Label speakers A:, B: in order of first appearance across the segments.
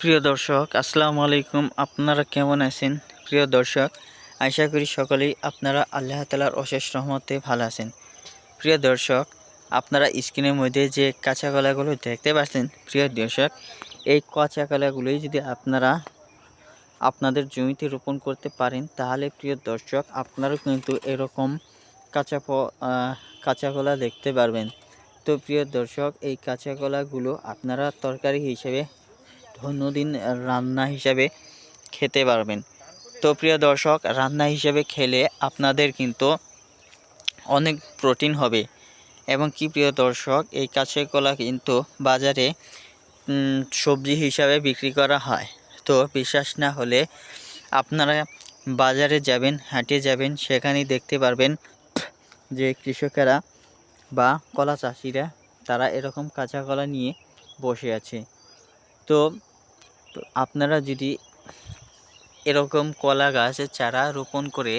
A: প্রিয় দর্শক, আসসালামু আলাইকুম। আপনারা কেমন আছেন? প্রিয় দর্শক, আশা করি সকলেই আপনারা আল্লাহ তালার অশেষ রহমতে ভালো আছেন। প্রিয় দর্শক, আপনারা স্ক্রিনের মধ্যে যে কাঁচা কলাগুলো দেখতে পাচ্ছেন, প্রিয় দর্শক, এই কাঁচা কলাগুলোই যদি আপনারা আপনাদের জমিতে রোপণ করতে পারেন, তাহলে প্রিয় দর্শক, আপনারাও কিন্তু এরকম কাঁচা কাঁচা কলা দেখতে পারবেন। তো প্রিয় দর্শক, এই কাঁচা কলাগুলো আপনারা তরকারি হিসেবে অন্যদিন রান্না হিসাবে খেতে পারবেন। তো প্রিয় দর্শক, রান্না হিসেবে খেলে আপনাদের কিন্তু অনেক প্রোটিন হবে। এবং কি প্রিয় দর্শক, এই কাঁচা কলা কিন্তু বাজারে সবজি হিসাবে বিক্রি করা হয়। তো বিশ্বাস না হলে আপনারা বাজারে যাবেন, হাটে যাবেন, সেখানেই দেখতে পারবেন যে কৃষকেরা বা কলা চাষিরা, তারা এরকম কাঁচা কলা নিয়ে বসে আছে। তো তো আপনারা যদি এরকম কলা গাছের চারা রোপণ করে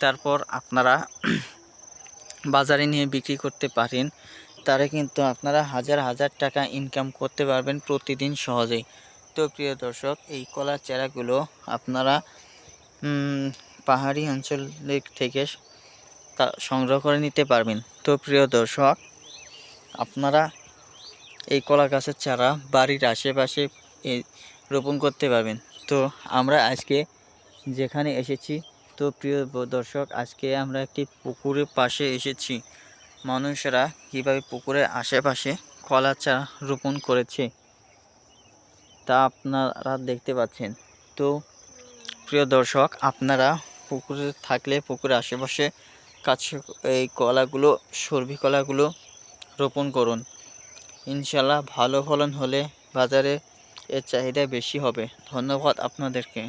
A: তারপর আপনারা বাজারে নিয়ে বিক্রি করতে পারেন তারা কিন্তু আপনারা হাজার হাজার টাকা ইনকাম করতে পারবেন প্রতিদিন সহজেই। তো প্রিয় দর্শক, এই কলার চারাগুলো আপনারা পাহাড়ি অঞ্চল থেকে সংগ্রহ করে নিতে পারবেন। তো প্রিয় দর্শক, আপনারা এই কলা গাছের চারা বাড়ির আশেপাশে রোপণ করতে পারবেন। তো আমরা আজকে যেখানে এসেছি, তো প্রিয় দর্শক, আজকে আমরা একটি পুকুরের পাশে এসেছি। মানুষরা কীভাবে পুকুরের আশেপাশে কলা চারা রোপণ করেছে, তা আপনারা দেখতে পাচ্ছেন। তো প্রিয় দর্শক, আপনারা পুকুরে থাকলে, পুকুরের আশেপাশে কাছে এই কলাগুলো, সর্বি কলাগুলো রোপণ করুন। ইনশাল্লাহ ভালো ফলন হলে বাজারে এর চাহিদা বেশি হবে। ধন্যবাদ আপনাদেরকে।